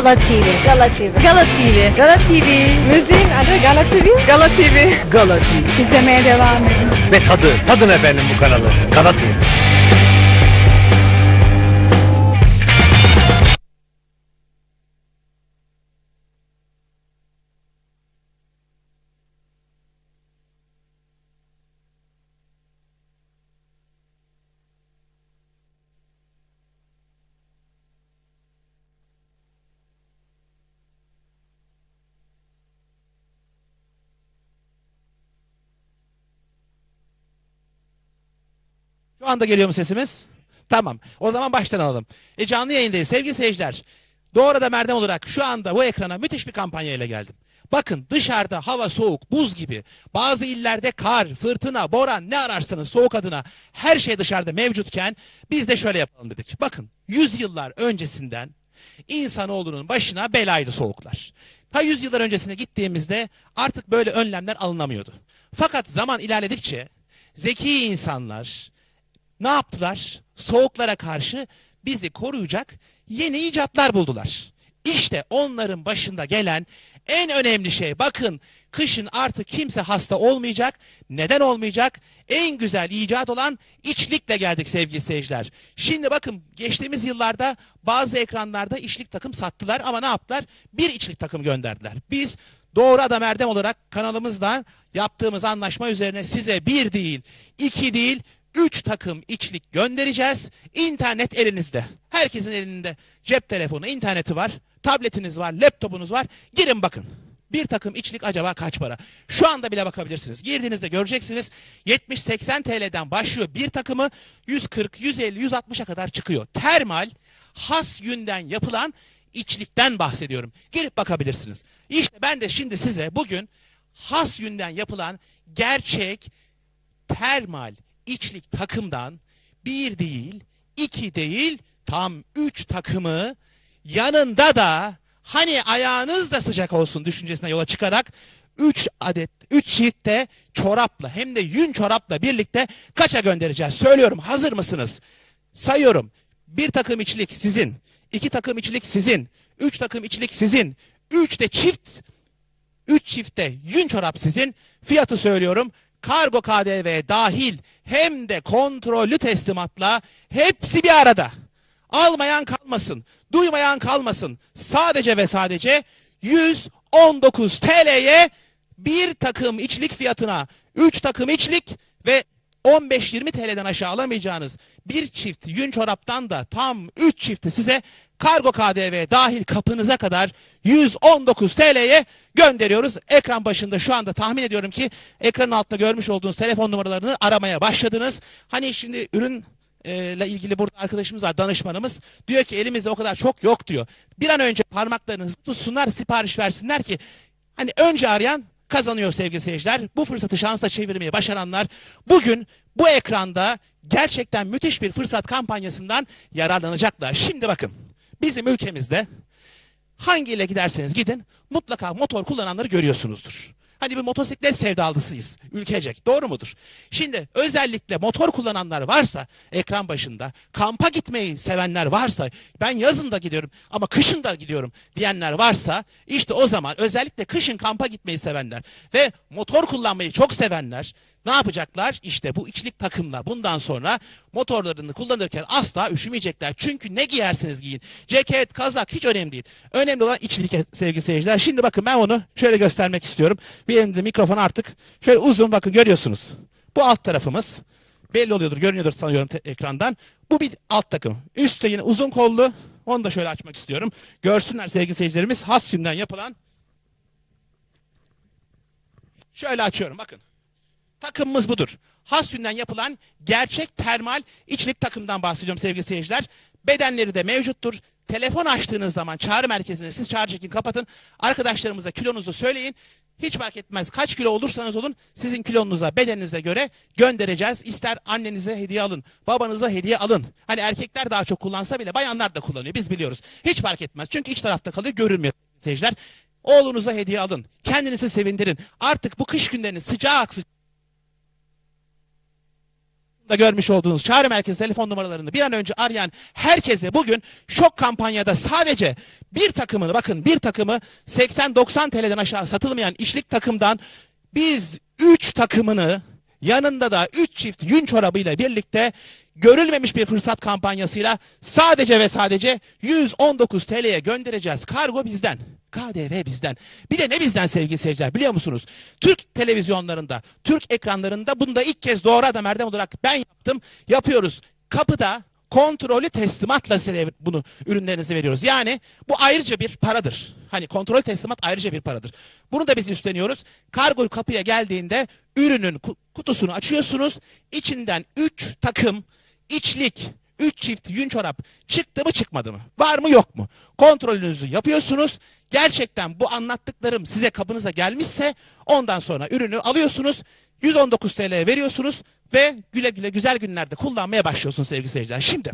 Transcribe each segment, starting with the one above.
Gala TV. Gala TV. Gala TV. Gala TV. Müziğin adı Gala TV. Gala TV. Gala TV. İzlemeye devam edin. Ve tadı, tadın efendim bu kanalı. Gala TV. Anda geliyor mu sesimiz? Tamam. O zaman baştan alalım. E canlı yayındayız sevgili seyirciler. Doğru da Merdem olarak şu anda bu ekrana müthiş bir kampanya ile geldim. Bakın dışarıda hava soğuk, buz gibi. Bazı illerde kar, fırtına, boran ne ararsanız soğuk adına her şey dışarıda mevcutken biz de şöyle yapalım dedik. Bakın yüzyıllar öncesinden insanoğlunun başına belaydı soğuklar. Ta yüzyıllar öncesine gittiğimizde artık böyle önlemler alınamıyordu. Fakat zaman ilerledikçe zeki insanlar, ne yaptılar? Soğuklara karşı bizi koruyacak yeni icatlar buldular. İşte onların başında gelen en önemli şey bakın kışın artık kimse hasta olmayacak. Neden olmayacak? En güzel icat olan içlikle geldik sevgili seyirciler. Şimdi bakın geçtiğimiz yıllarda bazı ekranlarda içlik takım sattılar ama ne yaptılar? Bir içlik takım gönderdiler. Biz Doğru Adam Erdem olarak kanalımızdan yaptığımız anlaşma üzerine size bir değil, iki değil, 3 takım içlik göndereceğiz. İnternet elinizde. Herkesin elinde cep telefonu, interneti var. Tabletiniz var, laptopunuz var. Girin bakın. Bir takım içlik acaba kaç para? Şu anda bile bakabilirsiniz. Girdiğinizde göreceksiniz. 70-80 TL'den başlıyor bir takımı 140, 150, 160'a kadar çıkıyor. Termal, has yünden yapılan içlikten bahsediyorum. Girip bakabilirsiniz. İşte ben de şimdi size bugün has yünden yapılan gerçek termal içlik takımdan bir değil, iki değil, tam üç takımı yanında da hani ayağınız da sıcak olsun düşüncesine yola çıkarak üç adet, üç çiftte çorapla hem de yün çorapla birlikte kaça göndereceğiz? Söylüyorum hazır mısınız? Sayıyorum. Bir takım içlik sizin, iki takım içlik sizin, üç takım içlik sizin, üç de çift 3 çifte yün çorap sizin. Fiyatı söylüyorum. Kargo KDV dahil hem de kontrollü teslimatla hepsi bir arada. Almayan kalmasın, duymayan kalmasın. Sadece ve sadece 119 TL'ye bir takım içlik fiyatına 3 takım içlik ve 15-20 TL'den aşağı alamayacağınız bir çift yün çoraptan da tam 3 çifti size kargo KDV dahil kapınıza kadar 119 TL'ye gönderiyoruz. Ekran başında şu anda tahmin ediyorum ki ekranın altında görmüş olduğunuz telefon numaralarını aramaya başladınız. Hani şimdi ürün e, ile ilgili burada arkadaşımız var danışmanımız diyor ki elimizde o kadar çok yok diyor. Bir an önce parmaklarını hızlı tutsunlar sipariş versinler ki hani önce arayan kazanıyor sevgili seyirciler. Bu fırsatı şansla çevirmeyi başaranlar bugün bu ekranda gerçekten müthiş bir fırsat kampanyasından yararlanacaklar. Şimdi bakın bizim ülkemizde hangiyle giderseniz gidin mutlaka motor kullananları görüyorsunuzdur. Hani bir motosiklet sevdalısıyız ülkecek doğru mudur? Şimdi özellikle motor kullananlar varsa ekran başında kampa gitmeyi sevenler varsa ben yazın da gidiyorum ama kışın da gidiyorum diyenler varsa işte o zaman özellikle kışın kampa gitmeyi sevenler ve motor kullanmayı çok sevenler ne yapacaklar? İşte bu içlik takımla bundan sonra motorlarını kullanırken asla üşümeyecekler. Çünkü ne giyerseniz giyin. Ceket, kazak hiç önemli değil. Önemli olan içlik sevgili seyirciler. Şimdi bakın ben onu şöyle göstermek istiyorum. Bir elimde mikrofon artık şöyle uzun bakın görüyorsunuz. Bu alt tarafımız. Belli oluyordur, görünüyordur sanıyorum ekrandan. Bu bir alt takım. Üstte yine uzun kollu. Onu da şöyle açmak istiyorum. Görsünler sevgili seyircilerimiz. Has filmden yapılan. Şöyle açıyorum bakın. Takımımız budur. Has yünden yapılan gerçek termal içlik takımdan bahsediyorum sevgili seyirciler. Bedenleri de mevcuttur. Telefon açtığınız zaman çağrı merkezine siz çağrı çekin kapatın. Arkadaşlarımıza kilonuzu söyleyin. Hiç fark etmez kaç kilo olursanız olun sizin kilonuza bedeninize göre göndereceğiz. İster annenize hediye alın, babanıza hediye alın. Hani erkekler daha çok kullansa bile bayanlar da kullanıyor biz biliyoruz. Hiç fark etmez çünkü iç tarafta kalıyor görünmüyor seyirciler. Oğlunuza hediye alın. Kendinizi sevindirin. Artık bu kış günlerinin sıcak sıcak da görmüş olduğunuz çağrı merkezi telefon numaralarını bir an önce arayan herkese bugün şok kampanyada sadece bir takımını bakın bir takımı 80-90 TL'den aşağı satılmayan işlik takımdan biz 3 takımını yanında da 3 çift yün çorabıyla birlikte görülmemiş bir fırsat kampanyasıyla sadece ve sadece 119 TL'ye göndereceğiz. Kargo bizden. KDV bizden. Bir de ne bizden sevgili seyirciler biliyor musunuz? Türk televizyonlarında, Türk ekranlarında bunu da ilk kez doğru adam erdem olarak ben yaptım. Yapıyoruz. Kapıda kontrollü teslimatla size bunu ürünlerinizi veriyoruz. Yani bu ayrıca bir paradır. Hani kontrol teslimat ayrıca bir paradır. Bunu da biz üstleniyoruz. Kargo kapıya geldiğinde ürünün ku- kutusunu açıyorsunuz. İçinden 3 takım içlik, 3 çift yün çorap çıktı mı çıkmadı mı? Var mı yok mu? Kontrolünüzü yapıyorsunuz. Gerçekten bu anlattıklarım size kapınıza gelmişse ondan sonra ürünü alıyorsunuz. 119 TL veriyorsunuz ve güle güle güzel günlerde kullanmaya başlıyorsunuz sevgili seyirciler. Şimdi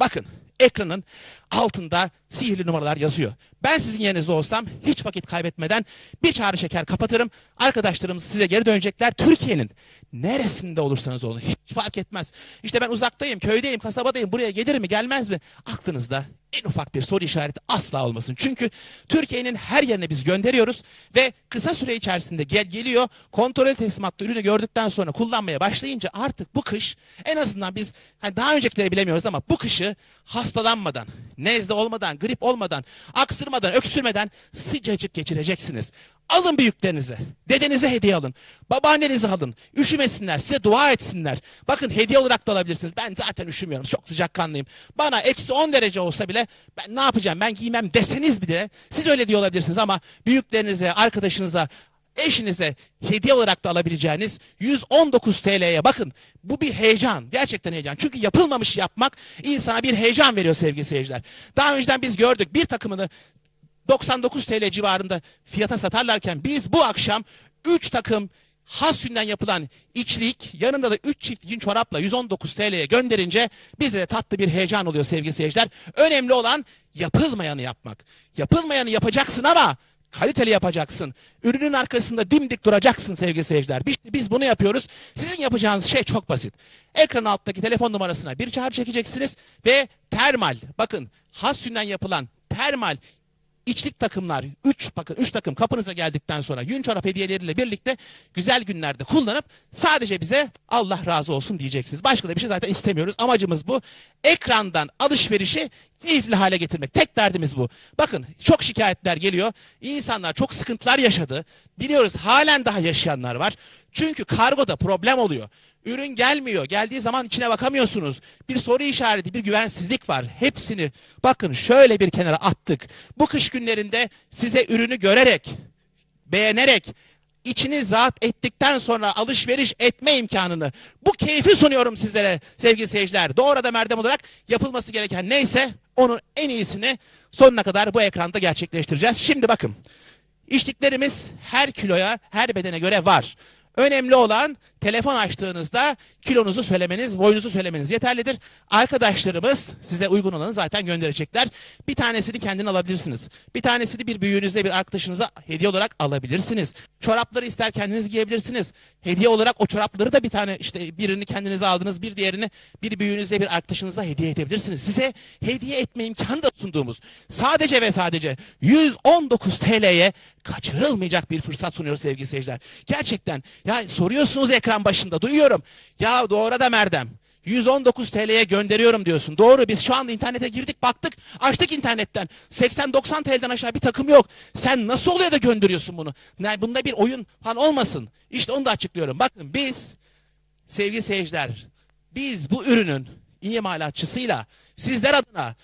bakın ekranın altında sihirli numaralar yazıyor. Ben sizin yerinizde olsam hiç vakit kaybetmeden bir çağrı şeker kapatırım. Arkadaşlarımız size geri dönecekler. Türkiye'nin neresinde olursanız olun hiç fark etmez. İşte ben uzaktayım, köydeyim, kasabadayım. Buraya gelir mi, gelmez mi? Aklınızda en ufak bir soru işareti asla olmasın. Çünkü Türkiye'nin her yerine biz gönderiyoruz ve kısa süre içerisinde gel geliyor. Kontrol teslimatlı ürünü gördükten sonra kullanmaya başlayınca artık bu kış en azından biz hani daha öncekileri bilemiyoruz ama bu kışı hastalanmadan, nezle olmadan, grip olmadan, aksırmadan, öksürmeden sıcacık geçireceksiniz. Alın büyüklerinize, dedenize hediye alın, babaannenize alın, üşümesinler, size dua etsinler. Bakın hediye olarak da alabilirsiniz. Ben zaten üşümüyorum, çok sıcakkanlıyım. Bana eksi 10 derece olsa bile ben ne yapacağım, ben giymem deseniz bile siz öyle diyor olabilirsiniz ama büyüklerinize, arkadaşınıza, eşinize hediye olarak da alabileceğiniz 119 TL'ye bakın. Bu bir heyecan. Gerçekten heyecan. Çünkü yapılmamış yapmak insana bir heyecan veriyor sevgili seyirciler. Daha önceden biz gördük bir takımını 99 TL civarında fiyata satarlarken biz bu akşam 3 takım has sünden yapılan içlik yanında da 3 çift yün çorapla 119 TL'ye gönderince bize de tatlı bir heyecan oluyor sevgili seyirciler. Önemli olan yapılmayanı yapmak. Yapılmayanı yapacaksın ama kaliteli yapacaksın. Ürünün arkasında dimdik duracaksın sevgili seyirciler. İşte biz bunu yapıyoruz. Sizin yapacağınız şey çok basit. Ekran alttaki telefon numarasına bir çağrı çekeceksiniz ve termal bakın has sünden yapılan termal içlik takımlar 3 bakın 3 takım kapınıza geldikten sonra yün çorap hediyeleriyle birlikte güzel günlerde kullanıp sadece bize Allah razı olsun diyeceksiniz. Başka da bir şey zaten istemiyoruz. Amacımız bu. Ekrandan alışverişi keyifli hale getirmek. Tek derdimiz bu. Bakın çok şikayetler geliyor. İnsanlar çok sıkıntılar yaşadı. Biliyoruz halen daha yaşayanlar var. Çünkü kargoda problem oluyor. Ürün gelmiyor. Geldiği zaman içine bakamıyorsunuz. Bir soru işareti, bir güvensizlik var. Hepsini bakın şöyle bir kenara attık. Bu kış günlerinde size ürünü görerek, beğenerek, içiniz rahat ettikten sonra alışveriş etme imkanını, bu keyfi sunuyorum sizlere sevgili seyirciler. Doğru da merdem olarak yapılması gereken neyse onun en iyisini sonuna kadar bu ekranda gerçekleştireceğiz. Şimdi bakın. İçliklerimiz her kiloya, her bedene göre var. Önemli olan telefon açtığınızda kilonuzu söylemeniz, boyunuzu söylemeniz yeterlidir. Arkadaşlarımız size uygun olanı zaten gönderecekler. Bir tanesini kendin alabilirsiniz. Bir tanesini bir büyüğünüze, bir arkadaşınıza hediye olarak alabilirsiniz. Çorapları ister kendiniz giyebilirsiniz. Hediye olarak o çorapları da bir tane işte birini kendinize aldınız, bir diğerini bir büyüğünüze, bir arkadaşınıza hediye edebilirsiniz. Size hediye etme imkanı da sunduğumuz sadece ve sadece 119 TL'ye kaçırılmayacak bir fırsat sunuyoruz sevgili seyirciler. Gerçekten ya soruyorsunuz ekran başında duyuyorum. Ya doğru da Merdem. 119 TL'ye gönderiyorum diyorsun. Doğru biz şu anda internete girdik baktık açtık internetten. 80-90 TL'den aşağı bir takım yok. Sen nasıl oluyor da gönderiyorsun bunu? Yani bunda bir oyun falan olmasın. İşte onu da açıklıyorum. Bakın biz sevgili seyirciler biz bu ürünün imalatçısıyla sizler adına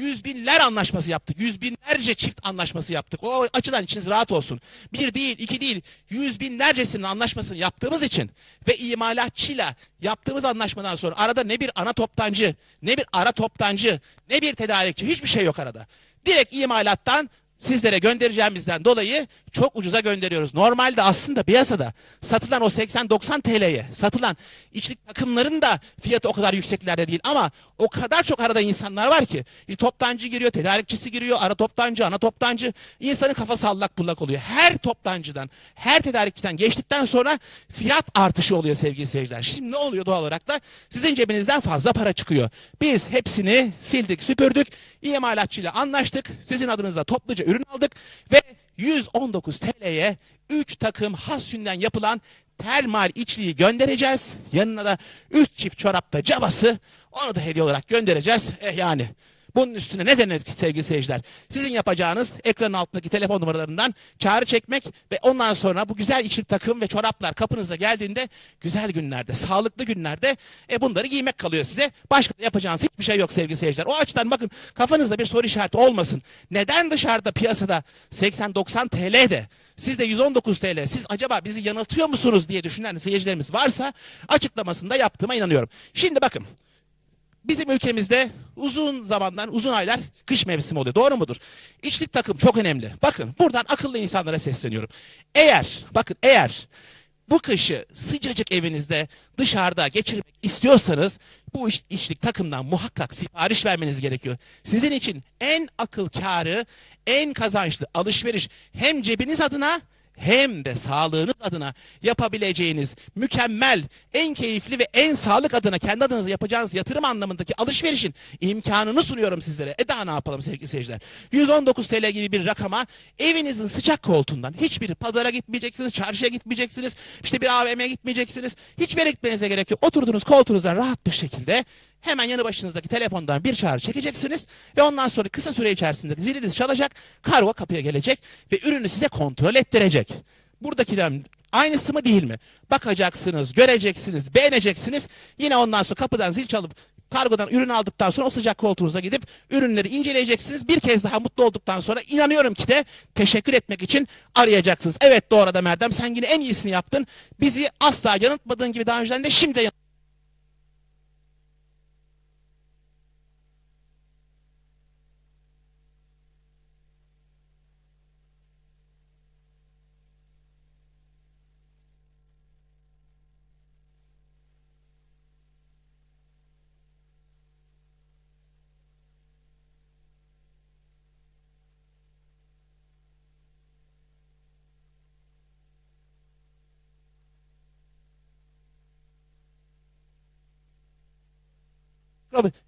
yüz binler anlaşması yaptık. Yüz binlerce çift anlaşması yaptık. O açıdan içiniz rahat olsun. Bir değil, iki değil, yüz binlercesinin anlaşmasını yaptığımız için ve imalatçıyla yaptığımız anlaşmadan sonra arada ne bir ana toptancı, ne bir ara toptancı, ne bir tedarikçi hiçbir şey yok arada. Direkt imalattan sizlere göndereceğimizden dolayı çok ucuza gönderiyoruz. Normalde aslında piyasada satılan o 80-90 TL'ye satılan içlik takımların da fiyatı o kadar yükseklerde değil ama o kadar çok arada insanlar var ki işte toptancı giriyor, tedarikçisi giriyor, ara toptancı, ana toptancı insanın kafası allak bullak oluyor. Her toptancıdan, her tedarikçiden geçtikten sonra fiyat artışı oluyor sevgili seyirciler. Şimdi ne oluyor doğal olarak da sizin cebinizden fazla para çıkıyor. Biz hepsini sildik, süpürdük. İmalatçıyla anlaştık. Sizin adınıza topluca ürün aldık ve 119 TL'ye 3 takım has sünden yapılan termal içliği göndereceğiz. Yanına da 3 çift çorapta cabası onu da hediye olarak göndereceğiz. Eh yani bunun üstüne ne denir sevgili seyirciler? Sizin yapacağınız ekranın altındaki telefon numaralarından çağrı çekmek ve ondan sonra bu güzel içlik takım ve çoraplar kapınıza geldiğinde güzel günlerde, sağlıklı günlerde e, bunları giymek kalıyor size. Başka yapacağınız hiçbir şey yok sevgili seyirciler. O açıdan bakın kafanızda bir soru işareti olmasın. Neden dışarıda piyasada 80-90 TL de siz de 119 TL siz acaba bizi yanıltıyor musunuz diye düşünen seyircilerimiz varsa açıklamasında yaptığıma inanıyorum. Şimdi bakın Bizim ülkemizde uzun zamandan uzun aylar kış mevsimi oluyor. Doğru mudur? İçlik takım çok önemli. Bakın buradan akıllı insanlara sesleniyorum. Eğer bakın eğer bu kışı sıcacık evinizde dışarıda geçirmek istiyorsanız bu iç- içlik takımdan muhakkak sipariş vermeniz gerekiyor. Sizin için en akıl kârı, en kazançlı alışveriş hem cebiniz adına hem de sağlığınız adına yapabileceğiniz mükemmel, en keyifli ve en sağlık adına kendi adınıza yapacağınız yatırım anlamındaki alışverişin imkanını sunuyorum sizlere. E daha ne yapalım sevgili seyirciler? 119 TL gibi bir rakama evinizin sıcak koltuğundan hiçbir pazara gitmeyeceksiniz, çarşıya gitmeyeceksiniz, işte bir AVM'ye gitmeyeceksiniz. Hiçbir yere gitmenize gerek yok. Oturduğunuz koltuğunuzdan rahat bir şekilde hemen yanı başınızdaki telefondan bir çağrı çekeceksiniz ve ondan sonra kısa süre içerisinde ziliniz çalacak, kargo kapıya gelecek ve ürünü size kontrol ettirecek. Buradakiler aynısı mı değil mi? Bakacaksınız, göreceksiniz, beğeneceksiniz. Yine ondan sonra kapıdan zil çalıp kargodan ürün aldıktan sonra o sıcak koltuğunuza gidip ürünleri inceleyeceksiniz. Bir kez daha mutlu olduktan sonra inanıyorum ki de teşekkür etmek için arayacaksınız. Evet doğru adam Erdem sen yine en iyisini yaptın. Bizi asla yanıltmadığın gibi daha önceden de şimdi de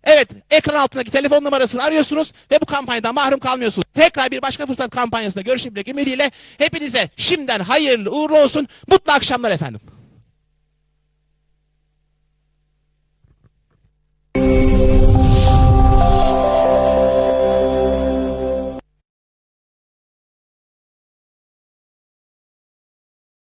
Evet ekran altındaki telefon numarasını arıyorsunuz ve bu kampanyadan mahrum kalmıyorsunuz. Tekrar bir başka fırsat kampanyasında görüşebilmek ümidiyle hepinize şimdiden hayırlı uğurlu olsun. Mutlu akşamlar efendim.